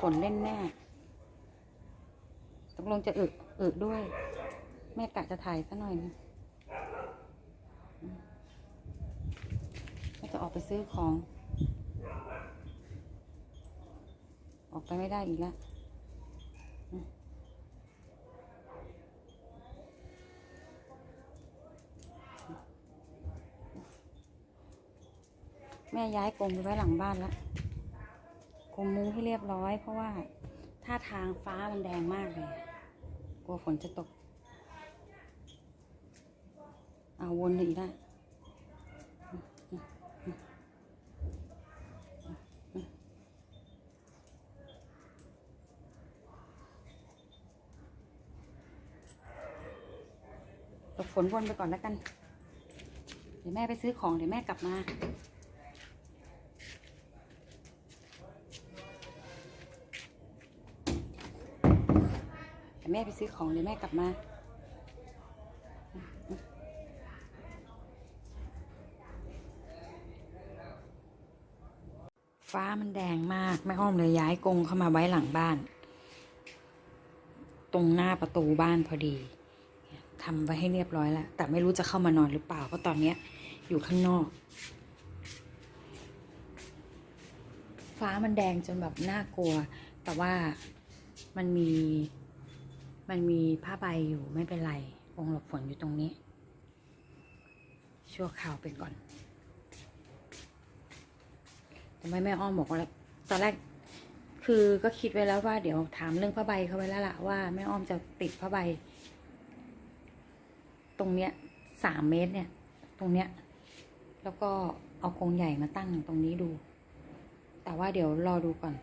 ฝนเล่นแน่ตกลงจะอึอึด้วย แม่กะจะถ่ายซะหน่อยนึงแม่จะออกไปซื้อของ ออกไปไม่ได้อีกแล้วแม่ย้ายกรงไปไว้หลังบ้านแล้ว กรงมุ้งให้เรียบร้อย เพราะว่าท่าทางฟ้ามันแดงมากเลย กลัวฝนจะตก เอาวนอีกแล้วตกฝนวนไปก่อนแล้วกัน เดี๋ยวแม่ไปซื้อของ เดี๋ยวแม่กลับมา เดี๋ยว แม่ไปซื้อของเดี๋ยวแม่กลับมา ฟ้ามันแดงมาก แม่อ้อมเลยย้ายกรงเข้ามาไว้หลังบ้าน ตรงหน้าประตูบ้านพอดีทำไว้ให้เรียบร้อยแล้ว แต่ไม่รู้จะเข้ามานอนหรือเปล่า เพราะตอนนี้อยู่ข้างนอก ฟ้ามันแดงจนแบบน่ากลัว แต่ว่ามันมี มันมีผ้าใบอยู่ไม่เป็นไรกรงหลบฝนอยู่ตรงนี้ ชั่วคราวไปก่อนทำไมแม่อ้อมบอกว่าตอนแรกคือก็คิดไว้แล้วว่าเดี๋ยวถามเรื่องผ้าใบเขาไว้แล้วล่ะว่าแม่อ้อมจะติดผ้าใบ ตรงเนี้ยสามเมตรเนี่ย ตรงเนี้ย แล้วก็เอากรงใหญ่มาตั้งตรงนี้ดู แต่ว่าเดี๋ยวรอดูก่อน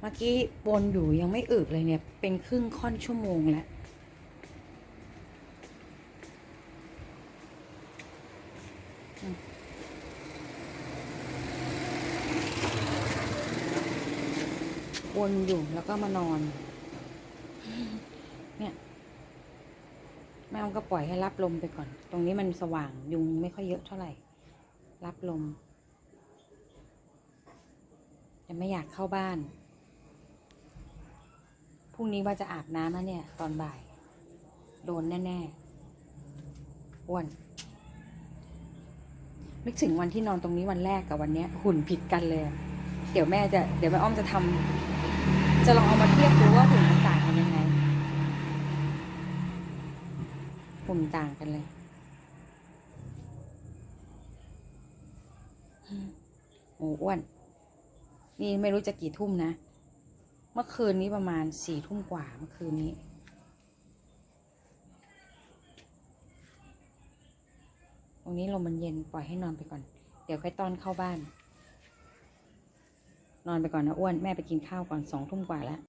เมื่อกี้วนอยู่ยังไม่อึเลยเนี่ย เป็นครึ่งค่อนชั่วโมงแล้ววนอยู่แล้วก็มานอน เนี่ย แม่อ้อมก็ปล่อยให้รับลมไปก่อน ตรงนี้มันสว่างยุงไม่ค่อยเยอะเท่าไหร่ รับลมจะไม่อยากเข้าบ้าน พรุ่งนี้ว่าจะอาบน้ำแล้วเนี่ย ตอนบ่าย โดนแน่ๆอ้วนนึกถึงวันที่นอนตรงนี้วันแรกกับวันเนี้ย หุ่นผิดกันเลย เดี๋ยวแม่จะ เดี๋ยวแม่อ้อมจะทำจะลองเอามาเทียบดูว่าหุ่นมันต่างกันยังไงหุ่นต่างกันเลยโอ้อ้วน นี่ไม่รู้จะกี่ทุ่มนะ เมื่อคืนนี้ประมาณสี่ทุ่มกว่าเมื่อคืนนี้ ตรงนี้ลมมันเย็นปล่อยให้นอนไปก่อน เดี๋ยวค่อยต้อนเข้าบ้าน นอนไปก่อนนะอ้วนแม่ไปกินข้าวก่อนสองทุ่มกว่าแล้ว